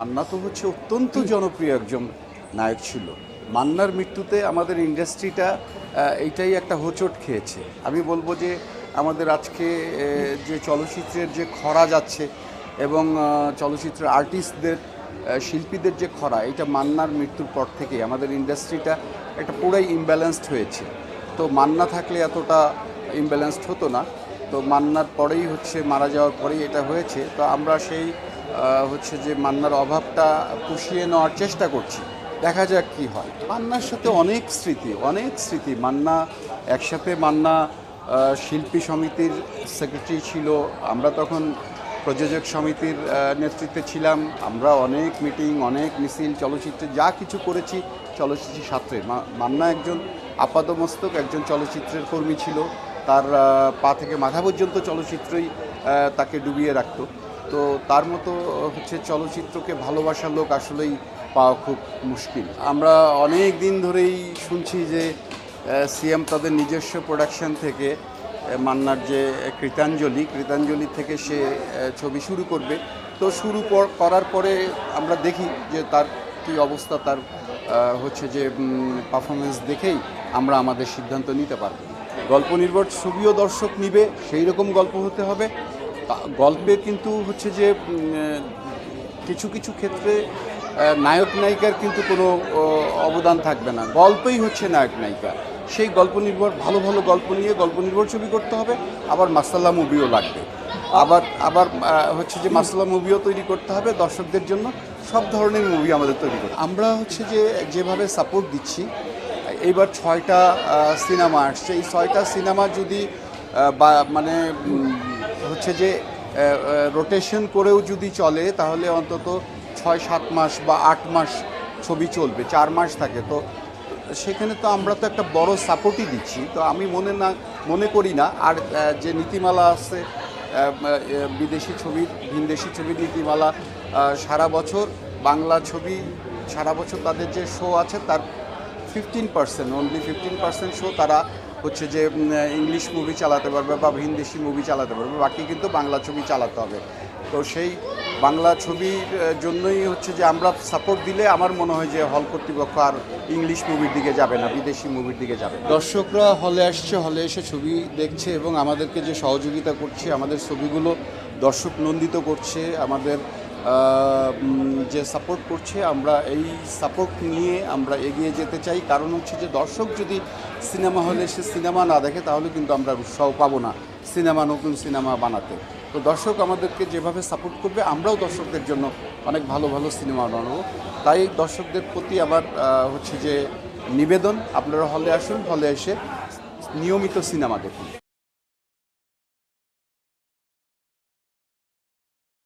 মান্না তো হচ্ছে অত্যন্ত জনপ্রিয় একজন নায়ক ছিল। মান্নার মৃত্যুতে আমাদের ইন্ডাস্ট্রিটা এইটাই একটা হোঁচট খেয়েছে। আমি বলব যে আমাদের আজকে যে চলচ্চিত্রের যে খরা যাচ্ছে এবং চলচ্চিত্রের আর্টিস্টদের শিল্পীদের যে খরা, এটা মান্নার মৃত্যুর পর থেকে আমাদের ইন্ডাস্ট্রিটা একটা পুরাই ইমব্যালেন্সড হয়েছে। তো মান্না থাকলে এতটা ইমব্যালেন্সড হতো না। তো মান্নার পরেই হচ্ছে, মারা যাওয়ার পরেই এটা হয়েছে। তো আমরা সেই হচ্ছে যে মান্নার অভাবটা পুষিয়ে নেওয়ার চেষ্টা করছি। দেখা যাক কি হয়। মান্নার সাথে অনেক স্মৃতি অনেক স্মৃতি। মান্না একসাথে মান্না শিল্পী সমিতির সেক্রেটারি ছিল। আমরা তখন প্রযোজক সমিতির নেতৃত্বে ছিলাম। আমরা অনেক মিটিং, অনেক মিছিল, চলচ্চিত্রে যা কিছু করেছি চলচ্চিত্র ছাত্রে। মান্না একজন আপাদমস্তক, একজন চলচ্চিত্রের কর্মী ছিল। তার পা থেকে মাথা পর্যন্ত চলচ্চিত্রই তাকে ডুবিয়ে রাখতো। তো তার মতো হচ্ছে চলচ্চিত্রকে ভালোবাসার লোক আসলেই পাওয়া খুব মুশকিল। আমরা অনেক দিন ধরেই শুনছি যে সিএম তাদের নিজস্ব প্রোডাকশন থেকে মান্নার যে কৃতাঞ্জলি কৃতাঞ্জলি থেকে সে ছবি শুরু করবে। তো শুরু কর- করার পরে আমরা দেখি যে তার কী অবস্থা, তার হচ্ছে যে পারফরমেন্স দেখেই আমরা আমাদের সিদ্ধান্ত নিতে পারব। গল্প নির্ভর ছবিও দর্শক নিবে, সেই রকম গল্প হতে হবে। গল্পে কিন্তু হচ্ছে যে কিছু কিছু ক্ষেত্রে নায়ক নায়িকার কিন্তু কোনো অবদান থাকবে না। গল্পই হচ্ছে নায়ক নায়িকা। সেই গল্প নির্ভর, ভালো ভালো গল্প নিয়ে গল্প নির্ভর ছবি করতে হবে, আবার মাসাল্লা মুভিও লাগবে। আবার আবার হচ্ছে যে মাসাল্লা মুভিও তৈরি করতে হবে দর্শকদের জন্য। সব ধরনের মুভি আমাদের তৈরি করতে আমরা হচ্ছে যে, যেভাবে সাপোর্ট দিচ্ছি, এইবার ছয়টা সিনেমা আসছে। এই ছয়টা সিনেমা যদি বা মানে হচ্ছে যে রোটেশন করেও যদি চলে, তাহলে অন্তত ছয়, সাত মাস বা আট মাস ছবি চলবে, চার মাস থাকে। তো সেখানে তো আমরা তো একটা বড় সাপোর্টই দিচ্ছি। তো আমি মনে না, মনে করি না, আর যে নীতিমালা আছে বিদেশি ছবির ভিনদেশি ছবির নীতিমালা সারা বছর, বাংলা ছবি, সারা বছর তাদের যে শো আছে, তার fifteen percent only fifteen percent show তারা হচ্ছে যে ইংলিশ মুভি চালাতে পারবে বা হিন্দেশি মুভি চালাতে পারবে, বাকি কিন্তু বাংলা ছবি চালাতে হবে। তো সেই বাংলা ছবির জন্যই হচ্ছে যে আমরা সাপোর্ট দিলে আমার মনে হয় যে হল কর্তৃপক্ষ আর ইংলিশ মুভির দিকে যাবে না, বিদেশি মুভির দিকে যাবে দর্শকরা হলে আসছে, হলে এসে ছবি দেখছে এবং আমাদেরকে যে সহযোগিতা করছে, আমাদের ছবিগুলো দর্শক নন্দিত করছে, আমাদের যে সাপোর্ট করছে আমরা এই সাপোর্ট নিয়ে আমরা এগিয়ে যেতে চাই। কারণ হচ্ছে যে দর্শক যদি সিনেমা হলে সে সিনেমা না দেখে তাহলে কিন্তু আমরা উৎসাহ পাবো না সিনেমা নতুন সিনেমা বানাতে। তো দর্শক আমাদেরকে যেভাবে সাপোর্ট করবে আমরাও দর্শকদের জন্য অনেক ভালো ভালো সিনেমা বানাবো। তাই দর্শকদের প্রতি আহ, হচ্ছে যে নিবেদন আপনারা হলে আসুন হলে এসে নিয়মিত সিনেমা দেখুন।